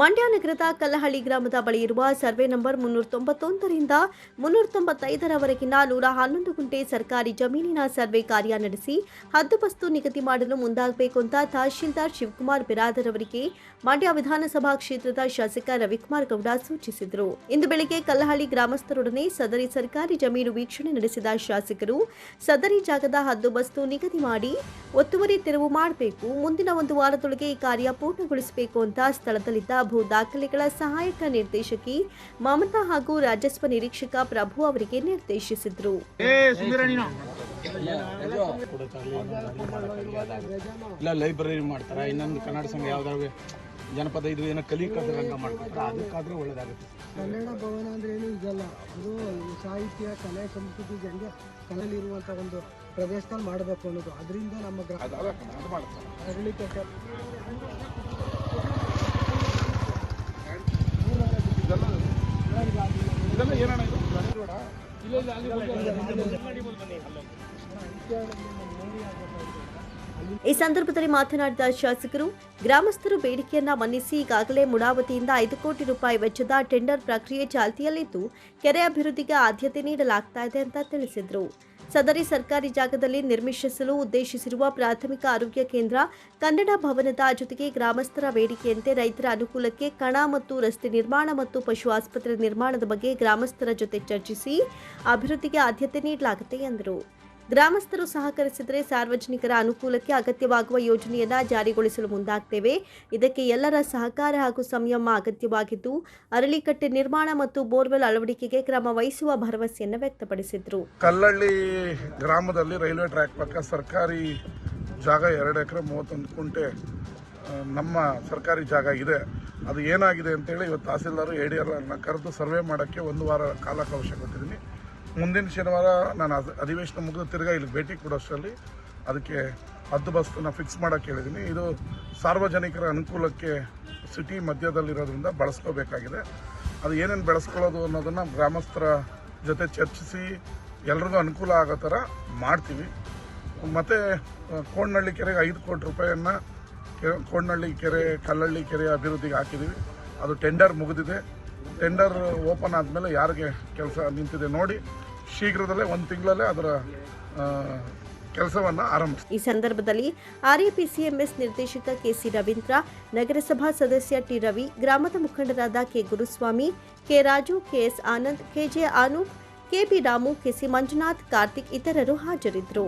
ಮಂಡ್ಯ ನಗರದ ಕಲ್ಲಹಳ್ಳಿ ಗ್ರಾಮದ ಬಳಿ ಇರುವ ಸರ್ವೆ ನಂಬರ್ ಮುನ್ನೂರ ತೊಂಬತ್ತೊಂದರಿಂದ ಮುನ್ನೂರ ತೊಂಬತ್ತೈದರವರೆಗಿನ ನೂರ ಹನ್ನೊಂದು ಗುಂಟೆ ಸರ್ಕಾರಿ ಜಮೀನಿನ ಸರ್ವೆ ಕಾರ್ಯ ನಡೆಸಿ ಹದ್ದುಬಸ್ತು ನಿಗದಿ ಮಾಡಲು ಮುಂದಾಗಬೇಕು ಅಂತ ತಹಶೀಲ್ದಾರ್ ಶಿವಕುಮಾರ್ ಬಿರಾದರ್ ಅವರಿಗೆ ಮಂಡ್ಯ ವಿಧಾನಸಭಾ ಕ್ಷೇತ್ರದ ಶಾಸಕ ರವಿಕುಮಾರ್ ಗೌಡ ಸೂಚಿಸಿದರು. ಇಂದು ಬೆಳಗ್ಗೆ ಕಲ್ಲಹಳ್ಳಿ ಗ್ರಾಮಸ್ಥರೊಡನೆ ಸದರಿ ಸರ್ಕಾರಿ ಜಮೀನು ವೀಕ್ಷಣೆ ನಡೆಸಿದ ಶಾಸಕರು ಸದರಿ ಜಾಗದ ಹದ್ದುಬಸ್ತು ನಿಗದಿ ಮಾಡಿ ಒತ್ತುವರಿ ತೆರವು ಮಾಡಬೇಕು, ಮುಂದಿನ ಒಂದು ವಾರದೊಳಗೆ ಈ ಕಾರ್ಯ ಪೂರ್ಣಗೊಳಿಸಬೇಕು ಅಂತ ಸ್ಥಳದಲ್ಲಿದ್ದ ಭೂ ದಾಖಲೆಗಳ ಸಹಾಯಕ ನಿರ್ದೇಶಕಿ ಮಮತಾ ಹಾಗೂ ರಾಜಸ್ವ ನಿರೀಕ್ಷಕ ಪ್ರಭು ಅವರಿಗೆ ನಿರ್ದೇಶಿಸಿದರು. ಇಲ್ಲ ಲೈಬ್ರರಿ ಮಾಡ್ತಾರ? ಇನ್ನೊಂದು ಕನ್ನಡ ಸಂಘ ಯಾವ್ದಾದ್ರು ಜನಪದ ಇದು ಏನೋ ಕಲಿಕದ ರಂಗ ಮಾಡ್ತಾರೆ ಅದಕ್ಕಾದ್ರೂ ಒಳ್ಳೇದಾಗುತ್ತೆ. ಕನ್ನಡ ಭವನ ಅಂದ್ರೆ ಏನು ಇದೆಲ್ಲ ಅದು ಸಾಹಿತ್ಯ ಕಲೆ ಸಂಸ್ಕೃತಿ ಜನಗೆ ಕಲೆಯಲ್ಲಿರುವಂಥ ಒಂದು ಪ್ರದೇಶದಲ್ಲಿ ಮಾಡಬೇಕು ಅನ್ನೋದು. ಅದರಿಂದ ನಮ್ಮ ಗ್ರಾಮ ಇದು ರೋಡ ಈ ಸಂದರ್ಭದಲ್ಲಿ ಮಾತನಾಡಿದ ಶಾಸಕರು, ಗ್ರಾಮಸ್ಥರು ಬೇಡಿಕೆಯನ್ನ ಮನ್ನಿಸಿ ಈಗಾಗಲೇ ಮುಡಾವತಿಯಿಂದ ಐದು ಕೋಟಿ ರೂಪಾಯಿ ವೆಚ್ಚದ ಟೆಂಡರ್ ಪ್ರಕ್ರಿಯೆ ಚಾಲ್ತಿಯಲ್ಲಿದ್ದು, ಕೆರೆ ಅಭಿವೃದ್ಧಿಗೆ ಆದ್ಯತೆ ನೀಡಲಾಗ್ತಾ ಇದೆ ಅಂತ ತಿಳಿಸಿದರು. ಸದರಿ ಸರ್ಕಾರಿ ಜಾಗದಲ್ಲಿ ನಿರ್ಮಿಸಿಸಲು ಉದ್ದೇಶಿಸಿರುವ ಪ್ರಾಥಮಿಕ ಆರೋಗ್ಯ ಕೇಂದ್ರ ಕನ್ನಡ ಭವನದ ಜೊತೆಗೆ ಗ್ರಾಮಸ್ಥರ ಬೇಡಿಕೆಯಂತೆ ರೈತರ ಅನುಕೂಲಕ್ಕೆ ಕಣ ಮತ್ತು ರಸ್ತೆ ನಿರ್ಮಾಣ ಮತ್ತು ಪಶು ಆಸ್ಪತ್ರೆ ನಿರ್ಮಾಣದ ಬಗ್ಗೆ ಗ್ರಾಮಸ್ಥರ ಜೊತೆ ಚರ್ಚಿಸಿ ಅಭಿವೃದ್ಧಿಗೆ ಆದ್ಯತೆ ನೀಡಲಾಗುತ್ತೆ ಎಂದರು. ಗ್ರಾಮಸ್ಥರು ಸಹಕರಿಸಿದರೆ ಸಾರ್ವಜನಿಕರ ಅನುಕೂಲಕ್ಕೆ ಅಗತ್ಯವಾಗುವ ಯೋಜನೆಯನ್ನು ಜಾರಿಗೊಳಿಸಲು ಮುಂದಾಗ್ತೇವೆ. ಇದಕ್ಕೆ ಎಲ್ಲರ ಸಹಕಾರ ಹಾಗೂ ಸಂಯಮ ಅಗತ್ಯವಾಗಿದ್ದು, ಅರಳಿಕಟ್ಟೆ ನಿರ್ಮಾಣ ಮತ್ತು ಬೋರ್ವೆಲ್ ಅಳವಡಿಕೆಗೆ ಕ್ರಮ ವಹಿಸುವ ಭರವಸೆಯನ್ನು ವ್ಯಕ್ತಪಡಿಸಿದರು. ಕಲ್ಲಳ್ಳಿ ಗ್ರಾಮದಲ್ಲಿ ರೈಲ್ವೆ ಟ್ರ್ಯಾಕ್ ಪಕ್ಕ ಸರ್ಕಾರಿ ಜಾಗ ಎರಡು ಎಕರೆ ಮೂವತ್ತೊಂದು ಕುಂಟೆ ನಮ್ಮ ಸರ್ಕಾರಿ ಜಾಗ ಇದೆ. ಅದು ಏನಾಗಿದೆ ಅಂತೇಳಿ ಇವತ್ತು ತಹಸೀಲ್ದಾರು ಎ ಡಿ ಕರೆದು ಸರ್ವೆ ಮಾಡೋಕ್ಕೆ ಒಂದು ವಾರ ಕಾಲಾವಕಾಶ ಕೊಟ್ಟಿದ್ದೀನಿ. ಮುಂದಿನ ಶನಿವಾರ ನಾನು ಅದು ಅಧಿವೇಶನ ಮುಗಿದು ತಿರ್ಗಾ ಇಲ್ಲಿ ಭೇಟಿ ಕೊಡೋಷ್ಟರಲ್ಲಿ ಅದಕ್ಕೆ ಹದ್ದು ಬಸ್ನ ಫಿಕ್ಸ್ ಮಾಡೋಕ್ಕೆ ಹೇಳಿದ್ದೀನಿ ಇದು ಸಾರ್ವಜನಿಕರ ಅನುಕೂಲಕ್ಕೆ ಸಿಟಿ ಮಧ್ಯದಲ್ಲಿರೋದ್ರಿಂದ ಬಳಸ್ಕೋಬೇಕಾಗಿದೆ. ಅದು ಏನೇನು ಬೆಳೆಸ್ಕೊಳ್ಳೋದು ಅನ್ನೋದನ್ನು ಗ್ರಾಮಸ್ಥರ ಜೊತೆ ಚರ್ಚಿಸಿ ಎಲ್ರಿಗೂ ಅನುಕೂಲ ಆಗೋ ಥರ ಮಾಡ್ತೀವಿ. ಮತ್ತು ಕೋಣನಹಳ್ಳಿ ಕೆರೆಗೆ ಐದು ಕೋಟಿ ರೂಪಾಯಿಯನ್ನು ಕೋಣನಹಳ್ಳಿ ಕೆರೆ, ಕಲ್ಲಳ್ಳಿ ಕೆರೆ ಅಭಿವೃದ್ಧಿಗೆ ಹಾಕಿದ್ದೀವಿ ಅದು ಟೆಂಡರ್ ಮುಗಿದಿದೆ. ಟೆಂಡರ್ ಓಪನ್ ಆದಮೇಲೆ ಯಾರಿಗೆ ಕೆಲಸ ನಿಂತಿದೆ ನೋಡಿ ಶೀಘ್ರದಲ್ಲೇ ಒಂದು ತಿಂಗಳಲ್ಲೇ ಅದರ ಕೆಲಸವನ್ನು ಆರಂಭಿಸಿ ಈ ಸಂದರ್ಭದಲ್ಲಿ ಆರ್ಎಪಿಸಿಎಂಎಸ್ ನಿರ್ದೇಶಕ ಕೆಸಿ ರವೀಂದ್ರ, ನಗರಸಭಾ ಸದಸ್ಯ ಟಿ ರವಿ, ಗ್ರಾಮದ ಮುಖಂಡರಾದ K Guruswamy, K Raju KS Anand KJ Anoop KP Ramu KC Manjunath, Karthik ಇತರರು ಹಾಜರಿದ್ದರು.